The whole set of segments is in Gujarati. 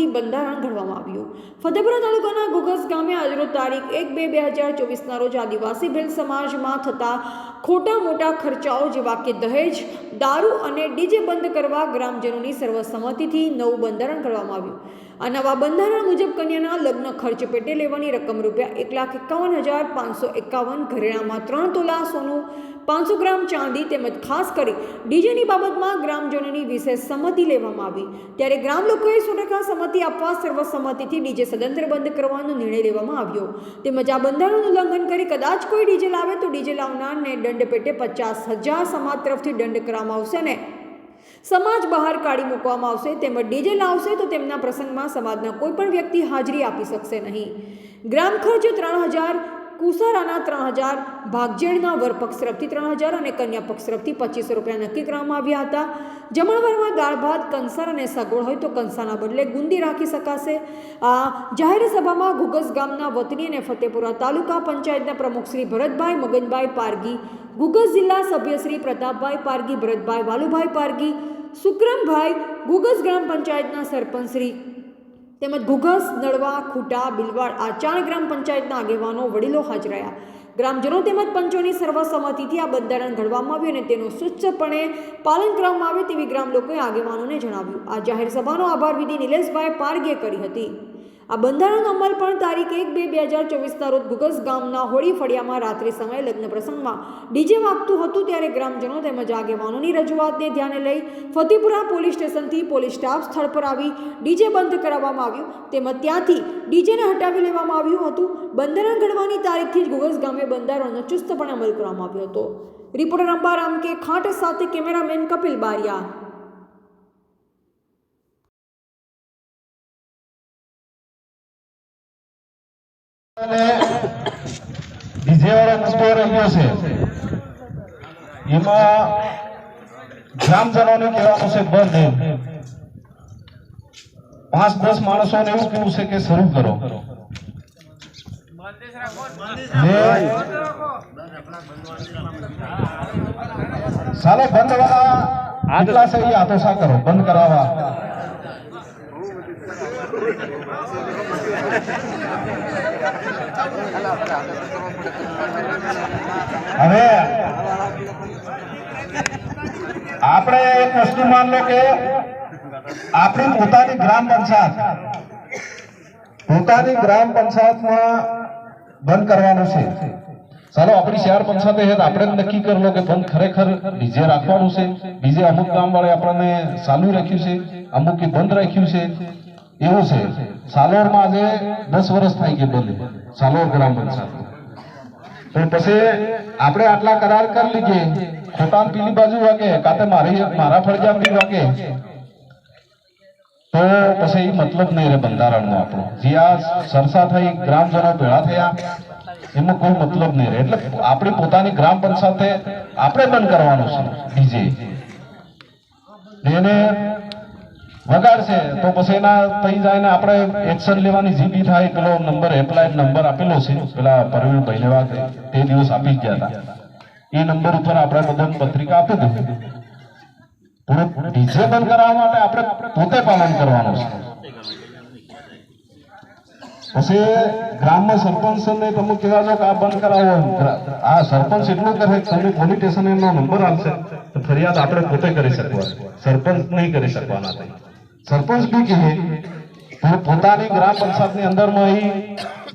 વતી બંધારણ ઘડવામાં આવ્યું. ફતેપુરા તાલુકાના ગુગસ ગામે આજરોજ તારીખ એક બે બે હજાર ચોવીસના રોજ આદિવાસી ભેલ સમાજમાં થતા ખોટા મોટા ખર્ચાઓ જેવા કે દહેજ, દારૂ અને ડીજે બંધ કરવા ગ્રામજનોની સર્વસંમતિથી નવું બંધારણ કરવામાં આવ્યું. આ નવા બંધારણ મુજબ કન્યાના લગ્ન ખર્ચ પેટે લેવાની રકમ રૂપિયા એક લાખ એકાવન હજાર પાંચસો એકાવન, ઘરેણામાં ત્રણ તોલા સોનું, પાંચસો ગ્રામ ચાંદી તેમજ ખાસ કરી ડીજેની બાબતમાં ગ્રામજનોની વિશેષ સંમતિ લેવામાં આવી. ત્યારે ગ્રામ લોકોએ સો ટકા સંમતિ આપવા સર્વસંમતિથી ડીજે સદંતર બંધ કરવાનો નિર્ણય લેવામાં આવ્યો. તેમજ આ બંધારણનું ઉલ્લંઘન કરી કદાચ કોઈ ડીજે લાવે તો ડીજે લાવનારને દંડ પેટે પચાસ હજાર સમાજ તરફથી દંડ કરવામાં આવશે અને સમાજ બહાર કાઢી મૂકવામાં આવશે, તેમજ ડીજે લાવશે તો તેમના પ્રસંગમાં સમાજના કોઈ પણ વ્યક્તિ હાજરી આપી શકશે નહીં. ગ્રામ ખર્ચ ત્રણ હજાર કુસારાના ત્રણ હજાર ભાગજેડના વર પક્ષ ત્રણ હજાર અને કન્યા પક્ષ તરફથી પચીસો રૂપિયા નક્કી કરવામાં આવ્યા હતા. જમણવારમાં દાળ, ભાત, કંસાર અને સગવડ હોય તો કંસાના બદલે ગુંદી રાખી શકાશે. આ જાહેર સભામાં ઘુગસ ગામના વતની અને ફતેપુરા તાલુકા પંચાયતના પ્રમુખ શ્રી ભરતભાઈ મગનભાઈ પારગી, ઘુગસ જિલ્લા સભ્ય શ્રી પ્રતાપભાઈ પારગી, ભરતભાઈ વાલુભાઈ પારગી, સુક્રમભાઈ, ઘુગસ ગ્રામ પંચાયતના સરપંચ શ્રી તેમજ ઘુઘસ નળવા ખૂટા, બિલવાડ આ ચાર ગ્રામ પંચાયતના આગેવાનો, વડીલો હાજર રહ્યા ગ્રામજનો તેમજ પંચોની સર્વસંમતિથી આ બંધારણ ઘડવામાં આવ્યું અને તેનું સુચ્છપણે પાલન કરવામાં આવે તેવી ગ્રામ લોકોએ આગેવાનોને જણાવ્યું. આ જાહેર સભાનો આભાર વિધિ નિલેશભાઈ પારગે કરી હતી. આ બંધારણ અમલ પણ તારીખ એક બે બે હજાર ચોવીસના રોજ ગુગસ ગામના હોળી ફળિયામાં રાત્રિ સમયે લગ્ન પ્રસંગમાં ડીજે વાગતું હતું ત્યારે ગ્રામજનો તેમજ આગેવાનોની રજૂઆતને ધ્યાને લઈ ફતેપુરા પોલીસ સ્ટેશનથી પોલીસ સ્ટાફ સ્થળ પર આવી ડીજે બંધ કરાવવામાં આવ્યું. તેમજ ત્યાંથી ડીજેને હટાવી લેવામાં આવ્યું હતું. બંધારણ ઘડવાની તારીખથી જ ગુગસ ગામે બંધારણનો ચુસ્તપણે અમલ કરવામાં આવ્યો હતો. રિપોર્ટર અંબારામ કે ખાંટ સાથે કેમેરામેન કપિલ બારિયા. વાળો મુદ્દો રહ્યો છે. એમાં ગ્રામજનોને કહેવાનું છે, બંધ પાંચ, દસ માણસોને એવું કેવું છે કે શરૂ કરો. સાલે બંધ વાળા આટલા એ આતોસા કરો બંધ કરાવવા. હવે આપણે એક વસ્તુ માન કે આપણી પોતાની ગ્રામ પંચાયત, પોતાની ગ્રામ પંચાયતમાં બંધ કરવાનું છે. ચાલો, આપણી શહેર પંચાયત આપણે નક્કી કરી લો કે બંધ ખરેખર બીજે રાખવાનું છે. બીજે અમુક કામ વાળે આપણને ચાલુ રાખ્યું છે, અમુક બંધ રાખ્યું છે. એવું છે. સાલોરમાં આજે દસ વર્ષ થઈ ગયું બંધ સાલોર ગ્રામ પંચાયત. તો પછી આપણે આટલા કરાર કરી લીધે. ખોટા પીલી બાજુ વાગે કાતે મારી મારા બી વાગે. તો પછી એ મતલબ નહીં રે બંધારણનો આપણો. જે આ સરસા થઈ, ગ્રામજનો ભેળા થયા, એમાં કોઈ મતલબ નહીં રહે એટલે આપણી પોતાની ગ્રામ પંચાયતે આપણે બંધ કરવાનું છે બીજે એને વગાડશે તો પછી એના થઈ જાય ને આપણે એક્શન લેવાની જીબી થાય. પેલો નંબર હેલ્પલાઇન નંબર આપેલો છે. પેલા પરવીણ વાત તે દિવસ આપી ગયા હતા. એ નંબર ઉપર આપણે બધાને પત્રિકા આપી દીધી. પોતે પાલન કરવાનું છે. પછી ગ્રામ સરપંચને તમે બંધ કરાવો. આ સરપંચ એટલું કરે તમે એનો નંબર આપશે. તો ફરિયાદ આપણે પોતે કરી શકવા સરપંચ નહીં કરી શકવાના. સરપંચ બી કહે પોતાની ગ્રામ પંચાયતની અંદરમાં એ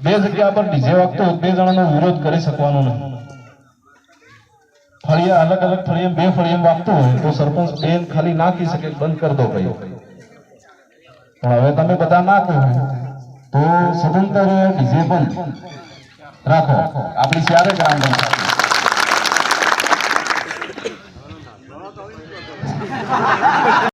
બે જગ્યા પર ડીજે વાગતો બે જણાનો વિરોધ કરી શકવાનો નહીં. ફળિયા અલગ અલગ ફળિયા, બે ફળિયા વાગતો હોય તો સરપંચ બેન ખાલી ના કહી શકે બંધ કરી દો ભાઈ. પણ હવે તમે બધા ના કહો, તો સદંતર ડીજે બંધ રાખો. આપણી ચારે ગ્રામ પંચાયત.